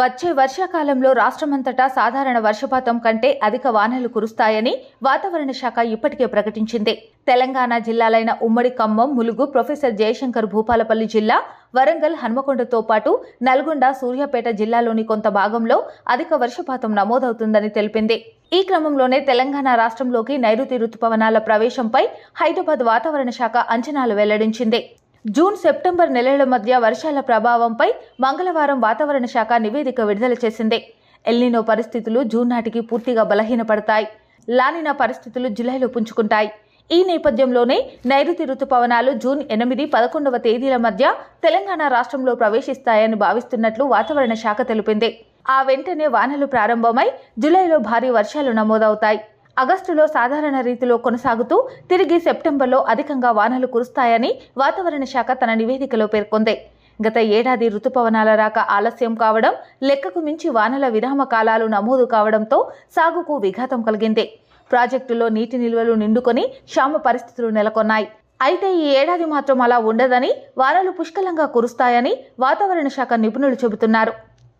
వచ్చే వర్షాకాలంలో రాష్ట్రమంతటా సాధారణ వర్షపాతం కంటే అధిక వానలు కురుస్తాయని వాతావరణ శాఖ ఇప్పటికే ప్రకటించింది. తెలంగాణ జిల్లాలైన ఉమ్మడి ఖమ్మం ములుగు ప్రొఫెసర్ జయశంకర్ భూపాలపల్లి జిల్లా వరంగల్ హన్మకొండతో పాటు నల్గొండ సూర్యాపేట జిల్లాలోని కొంత భాగంలో అధిక వర్షపాతం నమోదవుతుందని తెలిపింది. ఈ క్రమంలోనే తెలంగాణ రాష్ట్రంలోకి నైరుతి రుతుపవనాల ప్రవేశంపై హైదరాబాద్ వాతావరణ శాఖ అంచనాలు వెల్లడించింది. జూన్ సెప్టెంబర్ నెలల మధ్య వర్షాల ప్రభావంపై మంగళవారం వాతావరణ శాఖ నివేదిక విడుదల చేసింది. ఎల్నినో పరిస్థితులు జూన్ నాటికి పూర్తిగా బలహీనపడతాయి. లానినా పరిస్థితులు జులైలో పుంజుకుంటాయి. ఈ నేపథ్యంలోనే నైరుతి రుతుపవనాలు జూన్ ఎనిమిది పదకొండవ తేదీల మధ్య తెలంగాణ రాష్ట్రంలో ప్రవేశిస్తాయని భావిస్తున్నట్లు వాతావరణ శాఖ తెలిపింది. ఆ వెంటనే వానలు ప్రారంభమై జులైలో భారీ వర్షాలు నమోదవుతాయి. ఆగస్టులో సాధారణ రీతిలో కొనసాగుతూ తిరిగి సెప్టెంబర్లో అధికంగా వానలు కురుస్తాయని వాతావరణ శాఖ తన నివేదికలో పేర్కొంది. గత ఏడాది రుతుపవనాల రాక ఆలస్యం కావడం లెక్కకు మించి వానల విరామ కాలాలు నమోదు కావడంతో సాగుకు విఘాతం కలిగింది. ప్రాజెక్టులో నీటి నిల్వలు నిండుకొని క్షామ పరిస్థితులు నెలకొన్నాయి. అయితే ఈ ఏడాది మాత్రం అలా ఉండదని వానలు పుష్కలంగా కురుస్తాయని వాతావరణ శాఖ నిపుణులు చెబుతున్నారు.